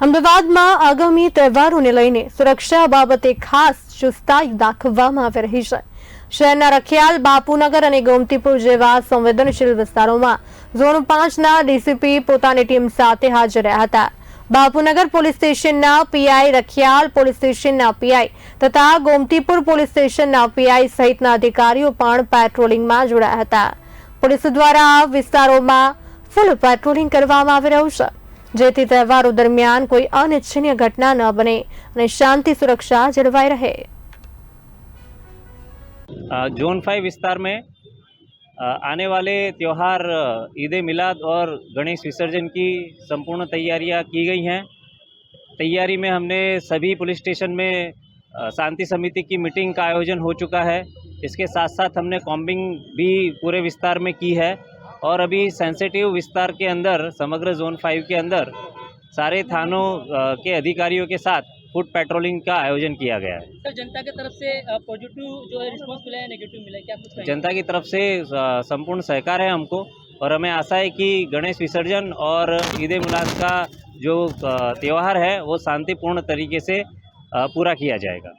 અમદાવાદમાં આગામી તહેવારોને લઈને સુરક્ષા બાબતે ખાસ ચુસ્તાઈ દાખવવામાં આવી રહી છે. શહેરના રખિયાલ, બાપુનગર અને ગોમતીપુર જેવા સંવેદનશીલ વિસ્તારોમાં ઝોન પાંચના ડીસીપી પોતાની ટીમ સાથે હાજર રહ્યા હતા. બાપુનગર પોલીસ સ્ટેશનના પીઆઈ રખિયાલ, પોલીસ સ્ટેશનના પીઆઈ તથા ગોમતીપુર પોલીસ સ્ટેશનના પીઆઈ સહિતના અધિકારીઓ પણ પેટ્રોલિંગમાં જોડાયા હતા. પોલીસ દ્વારા આ વિસ્તારોમાં ફૂલ પેટ્રોલિંગ કરવામાં આવી રહ્યું છે. જેથી તહેવારો દરમિયાન કોઈ અનિચ્છનીય ઘટના ન બને અને શાંતિ સુરક્ષા જળવાઈ રહે अ, जोन फाइव विस्तार में अ, आने वाले त्यौहार अ, ईद मिलाद और गणेश विसर्जन की संपूर्ण तैयारियां की गई हैं तैयारी में हमने सभी पुलिस स्टेशन में अ, शांति समिति की मीटिंग का आयोजन हो चुका है इसके साथ साथ हमने कॉम्बिंग भी पूरे विस्तार में की है और अभी सेंसिटिव विस्तार के अंदर समग्र जोन फाइव के अंदर सारे थानों के अधिकारियों के साथ फ़ूड पेट्रोलिंग का आयोजन किया गया है। सर जनता की तरफ़ से पॉजिटिव जो है रिस्पांस मिला है नेगेटिव मिला है? क्या कुछ? जनता की तरफ़ से संपूर्ण सहकार है हमको और हमें आशा है कि गणेश विसर्जन और ईद मिलाद का जो त्यौहार है वो शांतिपूर्ण तरीके से पूरा किया जाएगा।